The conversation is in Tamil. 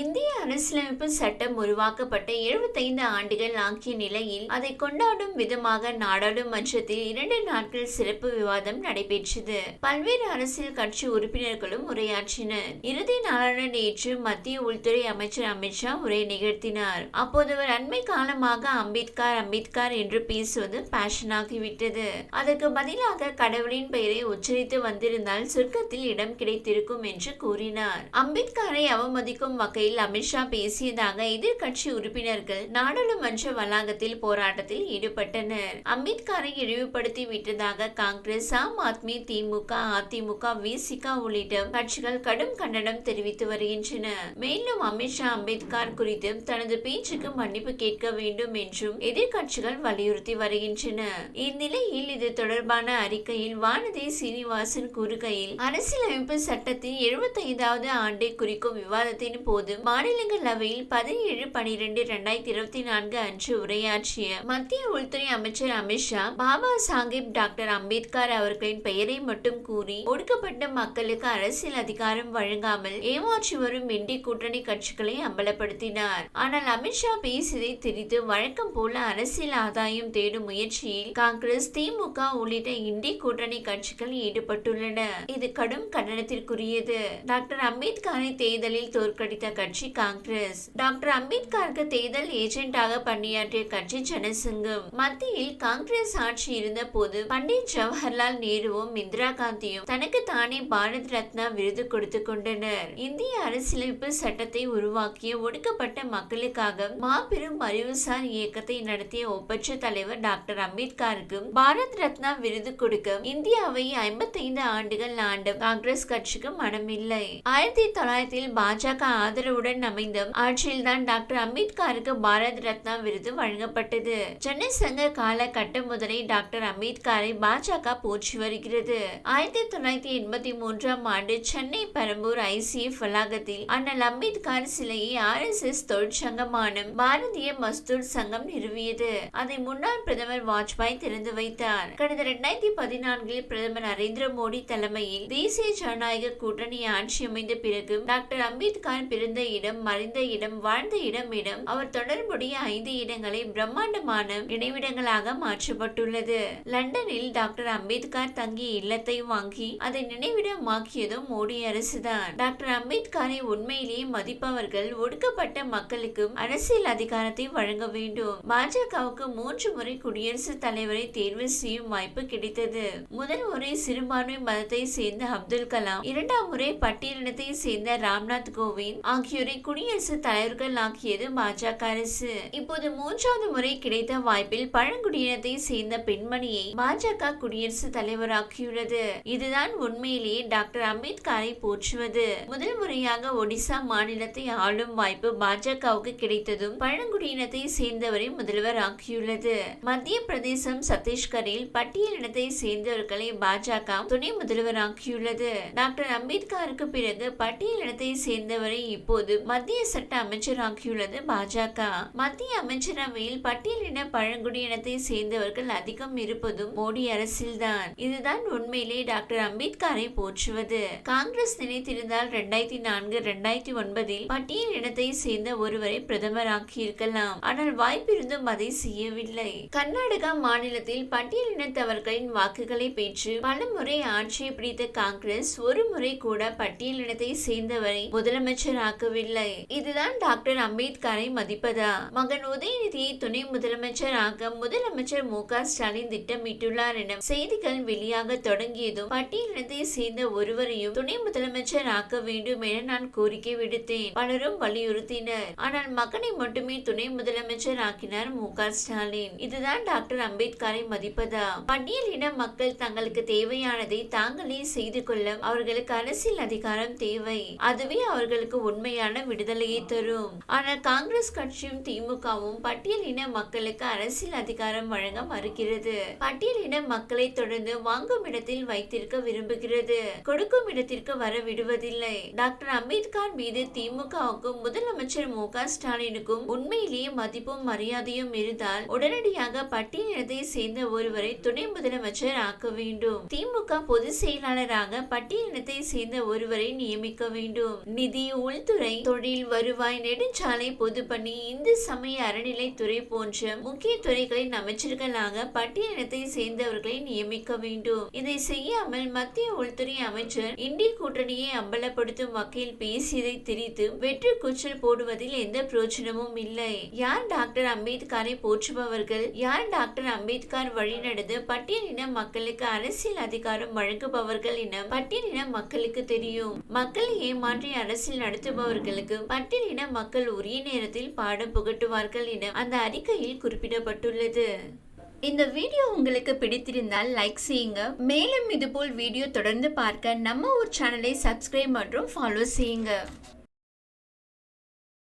இந்திய அரசியலமைப்பு சட்டம் உருவாக்கப்பட்ட 75 ஆண்டுகள் ஆகிய நிலையில் அதை கொண்டாடும் விதமாக நாடாளுமன்றத்தில் இரண்டு நாட்கள் சிறப்பு விவாதம் நடைபெற்றது. பல்வேறு அரசியல் கட்சி உறுப்பினர்களும் உரையாற்றினர். இறுதி நாளான நேற்று மத்திய உள்துறை அமைச்சர் அமித்ஷா உரை நிகழ்த்தினார். அப்போது அவர் அண்மை காலமாக அம்பேத்கர் அம்பேத்கர் என்று பேசுவது பேஷனாகிவிட்டது அதற்கு பதிலாக கடவுளின் பெயரை உச்சரித்து வந்திருந்தால் சொர்க்கத்தில் இடம் கிடைத்திருக்கும் என்று கூறினார். அம்பேத்கரை அவமதிக்கும் வகையில் அமித்ஷா பேசியதாக எதிர்கட்சி உறுப்பினர்கள் நாடாளுமன்ற வளாகத்தில் போராட்டத்தில் ஈடுபட்டனர். அம்பேத்கரை இழிவுபடுத்தி விட்டதாக காங்கிரஸ் ஆம் ஆத்மி திமுக அதிமுக விசிக உள்ளிட்ட கட்சிகள் கடும் கண்டனம் தெரிவித்து வருகின்றன. மேலும் அமித்ஷா அம்பேத்கர் குறித்து தனது பேச்சுக்கு மன்னிப்பு கேட்க வேண்டும் என்றும் எதிர்க்கட்சிகள் வலியுறுத்தி வருகின்றன. இந்நிலையில் இது தொடர்பான அறிக்கையில் வானதி சீனிவாசன் கூறுகையில் அரசியலமைப்பு சட்டத்தின் எழுபத்தைந்தாவது ஆண்டை குறிக்கும் விவாதத்தின் போது மாநிலங்களவையில் பதினேழு பனிரெண்டு இரண்டாயிரத்தி இருபத்தி நான்கு அன்று உரையாற்றிய மத்திய உள்துறை அமைச்சர் அமித்ஷா பாபா சாஹிப் டாக்டர் அம்பேத்கர் அவர்களின் பெயரை மட்டும் கூறி ஒடுக்கப்பட்ட மக்களுக்கு அரசியல் அதிகாரம் வழங்காமல் ஏமாற்றி வரும் இண்டி கூட்டணி கட்சிகளை அம்பலப்படுத்தினார். ஆனால் அமித்ஷா பேசியதை திரித்து வழக்கம் போல அரசியல் ஆதாயம் தேடும் முயற்சியில் காங்கிரஸ் திமுக உள்ளிட்ட இண்டி கூட்டணி கட்சிகள் ஈடுபட்டுள்ளன. இது கடும் கண்டனத்திற்குரியது. டாக்டர் அம்பேத்கரை தேர்தலில் தோற்கடித்த கட்சி காங்கிரஸ். டாக்டர் அம்பேத்கருக்கு தேர்தல் ஏஜென்டாக பணியாற்றிய கட்சி ஜனசங்கம். மத்தியில் காங்கிரஸ் ஆட்சி இருந்த போது பண்டிட் ஜவஹர்லால் நேருவும் இந்திரா காந்தியும் தனக்கு தானே பாரத் ரத்னா விருது கொடுத்து கொண்டனர். இந்திய அரசியலமைப்பு சட்டத்தை உருவாக்கிய ஒடுக்கப்பட்ட மக்களுக்காக மாபெரும் அறிவுசார் இயக்கத்தை நடத்திய ஒப்பற்ற தலைவர் டாக்டர் அம்பேத்கருக்கு பாரத் ரத்னா விருது கொடுக்க இந்தியாவை ஐம்பத்தைந்து ஆண்டுகள் ஆண்ட காங்கிரஸ் கட்சிக்கு மனமில்லை. ஆயிரத்தி தொள்ளாயிரத்தில் பாஜக ஆதரவு ஆதரவுடன் அமைந்த ஆட்சியில்தான் டாக்டர் அம்பேத்கருக்கு பாரத் ரத்னா விருது வழங்கப்பட்டது. சென்னை சங்க காலகட்டம் முதலே டாக்டர் அம்பேத்கரை பாஜக போற்றி வருகிறது. ஆயிரத்தி தொள்ளாயிரத்தி எண்பத்தி மூன்றாம் ஆண்டு சென்னை பெரம்பூர் ஐசிஎஃப் வளாகத்தில் அண்ணல் அம்பேத்கர் சிலையை ஆர் எஸ் எஸ் தொழிற்சங்கமான பாரதிய மஸ்தூர் சங்கம் நிறுவியது. அதை முன்னாள் பிரதமர் வாஜ்பாய் திறந்து வைத்தார். கடந்த இரண்டாயிரத்தி பதினான்கில் பிரதமர் நரேந்திர மோடி தலைமையில் தேசிய ஜனநாயக கூட்டணி ஆட்சி அமைந்த பிறகு டாக்டர் அம்பேத்கர் பிறந்த இடம் மறைந்த இடம் வாழ்ந்த இடம் இடம். அவர் தொடர்புடைய ஐந்து இடங்களை பிரம்மாண்டமான நினைவிடங்களாக மாற்றப்பட்டுள்ளது. லண்டனில் டாக்டர் அம்பேத்கர் தங்கிய இல்லத்தை வாங்கி அதை நினைவிடமாக்கியதும் மோடி அரசுதான். டாக்டர் அம்பேத்கரை உண்மையிலேயே மதிப்பவர்கள் ஒடுக்கப்பட்ட மக்களுக்கும் அரசியல் அதிகாரத்தை வழங்க வேண்டும். பாஜகவுக்கு மூன்று முறை குடியரசுத் தலைவரை தேர்வு செய்யும் வாய்ப்பு கிடைத்தது. முதல் முறை சிறுபான்மை மதத்தை சேர்ந்த அப்துல் கலாம் இரண்டாம் முறை பட்டியலினத்தை சேர்ந்த ராம்நாத் கோவிந்த் ஆகியோரை குடியரசுத் தலைவர்கள் ஆக்கியது பாஜக அரசு. இப்போது மூன்றாவது முறை கிடைத்த வாய்ப்பில் பழங்குடியினத்தை சேர்ந்த பெண்மணியை பாஜக குடியரசுத் தலைவராக்கியுள்ளது. இதுதான் உண்மையிலேயே டாக்டர் அம்பேத்கரை போற்றுவது. முதல் முறையாக ஒடிசா மாநிலத்தை ஆளும் வாய்ப்பு பாஜகவுக்கு கிடைத்ததும் பழங்குடியினத்தை சேர்ந்தவரை முதல்வர் ஆக்கியுள்ளது மத்திய பிரதேசம் சத்தீஸ்கரில் பட்டியலினத்தை சேர்ந்தவர்களை பாஜக துணை முதல்வர் ஆக்கியுள்ளது டாக்டர் அம்பேத்கருக்கு பிறகு பட்டியலினத்தை சேர்ந்தவரை போது மத்திய சட்ட அமைச்சராகியுள்ளது பாஜக. மத்திய அமைச்சரவையில் பட்டியலின பழங்குடியினத்தை சேர்ந்தவர்கள் அதிகம் இருப்பதும் மோடி அரசில்தான். இதுதான் உண்மையிலே டாக்டர் அம்பேத்கரை போற்றுவது. காங்கிரஸ் நினைத்திருந்தால் இரண்டாயிரத்தி நான்கு இரண்டாயிரத்தி ஒன்பதில் பட்டியல் இனத்தை சேர்ந்த ஒருவரை பிரதமராக்கியிருக்கலாம் ஆனால் வாய்ப்பிருந்தும் அதை செய்யவில்லை. கர்நாடகா மாநிலத்தில் பட்டியல் இனத்தவர்களின் வாக்குகளை பெற்று பல முறை ஆட்சியை பிடித்த காங்கிரஸ் ஒரு முறை கூட பட்டியல் இனத்தை சேர்ந்தவரை முதலமைச்சராக்க ஆக்கவில்லை இதுதான் டாக்டர் அம்பேத்கரை மதிப்பதா? மகன் உதயநிதியை துணை முதலமைச்சர் ஆக முதலமைச்சர் மு க ஸ்டாலின் திட்டமிட்டுள்ளார் என செய்திகள் வெளியாக தொடங்கியதும் பட்டியலினத்தை சேர்ந்த ஒருவரையும் துணை முதலமைச்சர் ஆக்க வேண்டும் என நான் கோரிக்கை விடுத்தேன் பலரும் வலியுறுத்தினர். ஆனால் மகனை மட்டுமே துணை முதலமைச்சர் ஆக்கினார் மு க ஸ்டாலின். இதுதான் டாக்டர் அம்பேத்கரை மதிப்பதா? பட்டியலின மக்கள் தங்களுக்கு தேவையானதை தாங்களே செய்து கொள்ள அவர்களுக்கு அரசியல் அதிகாரம் தேவை. அதுவே அவர்களுக்கு உண்மையான விடுதலையை தரும். ஆனால் காங்கிரஸ் கட்சியும் திமுகவும் பட்டியலின மக்களுக்கு அரசியல் அதிகாரம் வழங்க மறுக்கிறது. பட்டியலின மக்களை தொடர்ந்து வாங்கும் இடத்தில் வைத்திருக்க விரும்புகிறது. கொடுக்கும் இடத்திற்கு வர விடுவதில்லை. டாக்டர் அம்பேத்கர் மீது திமுகவுக்கும் முதலமைச்சர் மு க ஸ்டாலினுக்கும் உண்மையிலேயே மதிப்பும் மரியாதையும் இருந்தால் உடனடியாக பட்டியலினத்தை சேர்ந்த ஒருவரை துணை முதலமைச்சர் ஆக்க வேண்டும். திமுக பொதுச் செயலாளராக பட்டியலினத்தை சேர்ந்த ஒருவரை நியமிக்க வேண்டும். நிதி உள்துறை துறை தொழில் வருவாய் நெடுஞ்சாலை பொதுப்பணி இந்து சமய அறநிலைத்துறை போன்ற முக்கிய துறைகளின் அமைச்சர்களாக பட்டியலத்தை சேர்ந்தவர்களை நியமிக்க வேண்டும். இதை செய்யாமல் மத்திய உள்துறை அமைச்சர் இந்திய கூட்டணியை அம்பலப்படுத்தும் வகையில் பேசியதை திரித்து வெற்றி கூச்சல் போடுவதில் எந்த பிரயோஜனமும் இல்லை. யார் டாக்டர் அம்பேத்கரை போற்றுபவர்கள்? யார் டாக்டர் அம்பேத்கர் வழிநடந்து பட்டியலின மக்களுக்கு அரசியல் அதிகாரம் வழங்குபவர்கள் என பட்டியலின மக்களுக்கு தெரியும். மக்களை ஏமாற்றி அரசியல் அவர்களுக்கு பட்டியலின மக்கள் உரிய நேரத்தில் பாடம் புகட்டுவார்கள் என அந்த அறிக்கையில் குறிப்பிடப்பட்டுள்ளது. இந்த வீடியோ உங்களுக்கு பிடித்திருந்தால் லைக் செய்யுங்க. மேலும் இதுபோல் வீடியோ தொடர்ந்து பார்க்க நம்ம ஒரு சேனலை சப்ஸ்கிரைப் மற்றும் ஃபாலோ செய்யுங்க.